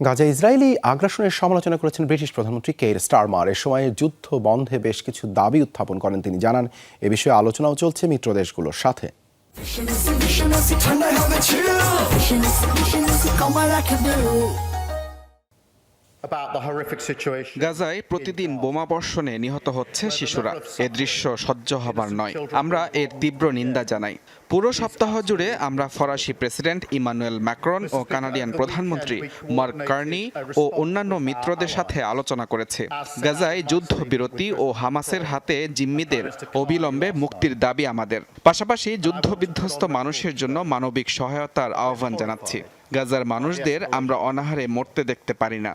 Gaza Israeli আগ্রাসনের সমালোচনা করেছেন ব্রিটিশ প্রধানমন্ত্রী কেয়ার স্টারমার এ সময় যুদ্ধ বন্ধে বেশ কিছু দাবি উত্থাপন করেন তিনি জানান এ বিষয়ে আলোচনাও চলছে মিত্র দেশগুলোর সাথে গাজায় প্রতিদিন বোমা বর্ষণে নিহত হচ্ছে শিশুরা। এ দৃশ্য সহ্য হবার নয়। আমরা এর তীব্র নিন্দা জানাই। পুরো সপ্তাহ জুড়ে আমরা ফরাসি প্রেসিডেন্ট ইমানুয়েল ম্যাক্রন ও কানাডিয়ান প্রধানমন্ত্রী মার্ক কার্নি ও অন্যান্য মিত্রদের সাথে আলোচনা করেছে। গাজায় যুদ্ধবিরতি ও হামাসের হাতে জিম্মিদের অবিলম্বে মুক্তির দাবি আমাদের। পাশাপাশি যুদ্ধবিধ্বস্ত মানুষের জন্য মানবিক সহায়তার আহ্বান জানাচ্ছি। গাজার মানুষদের আমরা অনাহারে মরতে দেখতে পারি না।